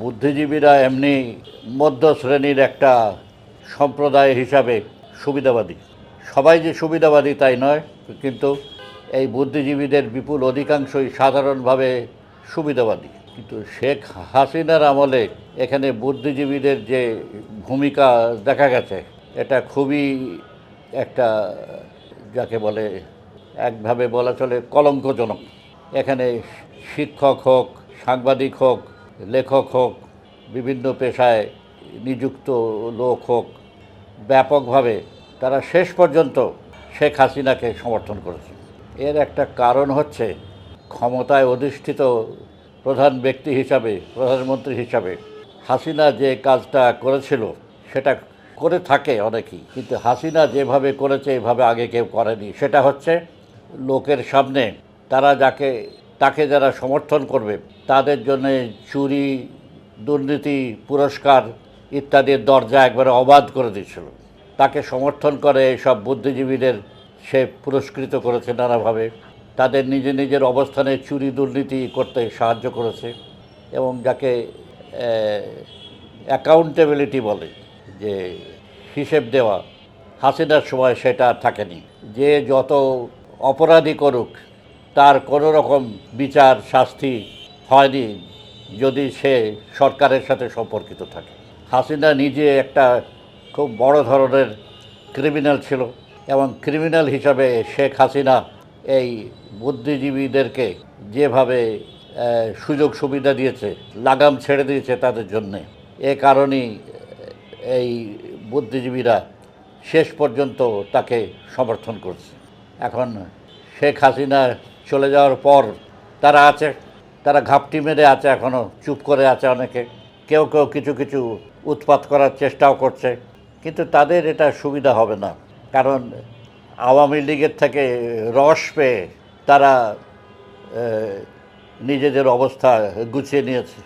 বুদ্ধিজীবীরা এমনি মধ্য শ্রেণির একটা সম্প্রদায় হিসাবে সুবিধাবাদী। সবাই যে সুবিধাবাদী তাই নয়, কিন্তু এই বুদ্ধিজীবীদের বিপুল অধিকাংশই সাধারণভাবে সুবিধাবাদী। কিন্তু শেখ হাসিনার আমলে এখানে বুদ্ধিজীবীদের যে ভূমিকা দেখা গেছে, এটা খুবই একটা, যাকে বলে, একভাবে বলা চলে কলঙ্কজনক। এখানে শিক্ষক হোক, সাংবাদিক হোক লেখক হোক, বিভিন্ন পেশায় নিযুক্ত লোক হোক, ব্যাপকভাবে তারা শেষ পর্যন্ত শেখ হাসিনাকে সমর্থন করেছে। এর একটা কারণ হচ্ছে ক্ষমতায় অধিষ্ঠিত প্রধান ব্যক্তি হিসাবে, প্রধানমন্ত্রী হিসাবে হাসিনা যে কাজটা করেছিল, সেটা করে থাকে অনেকেই। কিন্তু হাসিনা যেভাবে করেছে, এভাবে আগে কেউ করেনি। সেটা হচ্ছে লোকের সামনে তারা যাকে তাকে যারা সমর্থন করবে, তাদের জন্য চুরি, দুর্নীতি, পুরস্কার ইত্যাদির দরজা একবারে অবাধ করে দিয়েছিল। তাকে সমর্থন করে সব বুদ্ধিজীবীদের সে পুরস্কৃত করেছে নানাভাবে। তাদের নিজে নিজের অবস্থানে চুরি, দুর্নীতি করতে সাহায্য করেছে এবং যাকে অ্যাকাউন্টেবিলিটি বলে, যে হিসেব দেওয়া, হাসিনার সময় সেটা থাকেনি। যে যত অপরাধী করুক তার কোনো রকম বিচার, শাস্তি হয়নি যদি সে সরকারের সাথে সম্পর্কিত থাকে। হাসিনা নিজে একটা খুব বড় ধরনের ক্রিমিনাল ছিল এবং ক্রিমিনাল হিসাবে শেখ হাসিনা এই বুদ্ধিজীবীদেরকে যেভাবে সুযোগ সুবিধা দিয়েছে, লাগাম ছেড়ে দিয়েছে তাদের জন্যে, এ কারণেই এই বুদ্ধিজীবীরা শেষ পর্যন্ত তাকে সমর্থন করছে। এখন শেখ হাসিনা চলে যাওয়ার পর তারা আছে, তারা ঘাপটি মেরে আছে এখনও চুপ করে আছে অনেকে। কেউ কেউ কিছু কিছু উৎপাত করার চেষ্টাও করছে। কিন্তু তাদের এটা সুবিধা হবে না। কারণ আওয়ামী লীগের থেকে রস পেয়ে তারা নিজেদের অবস্থা গুছিয়ে নিয়েছে।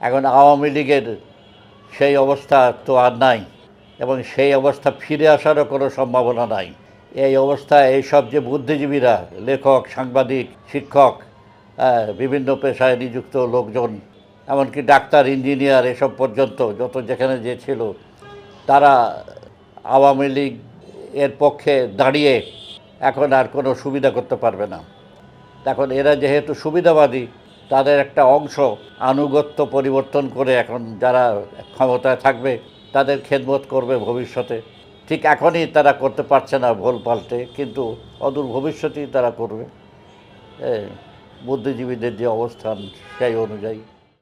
এখন আওয়ামী লীগের সেই অবস্থা তো আর নাই এবং সেই অবস্থা ফিরে আসারও কোনো সম্ভাবনা নাই। এই অবস্থায় এইসব যে বুদ্ধিজীবীরা লেখক সাংবাদিক শিক্ষক আহ, বিভিন্ন পেশায় নিযুক্ত লোকজন এমনকি ডাক্তার ইঞ্জিনিয়ার এসব পর্যন্ত যত যেখানে যে ছিল তারা আওয়ামী লীগ এর পক্ষে দাঁড়িয়ে এখন আর কোনো সুবিধা করতে পারবে না। এখন এরা যেহেতু সুবিধাবাদী তাদের একটা অংশ আনুগত্য পরিবর্তন করে এখন যারা ক্ষমতায় থাকবে তাদের খেদমত করবে ভবিষ্যতে। ঠিক এখনই তারা করতে পারছে না ভোল পাল্টে, কিন্তু অদূর ভবিষ্যতেই তারা করবে। বুদ্ধিজীবীদের যে অবস্থান সেই অনুযায়ী।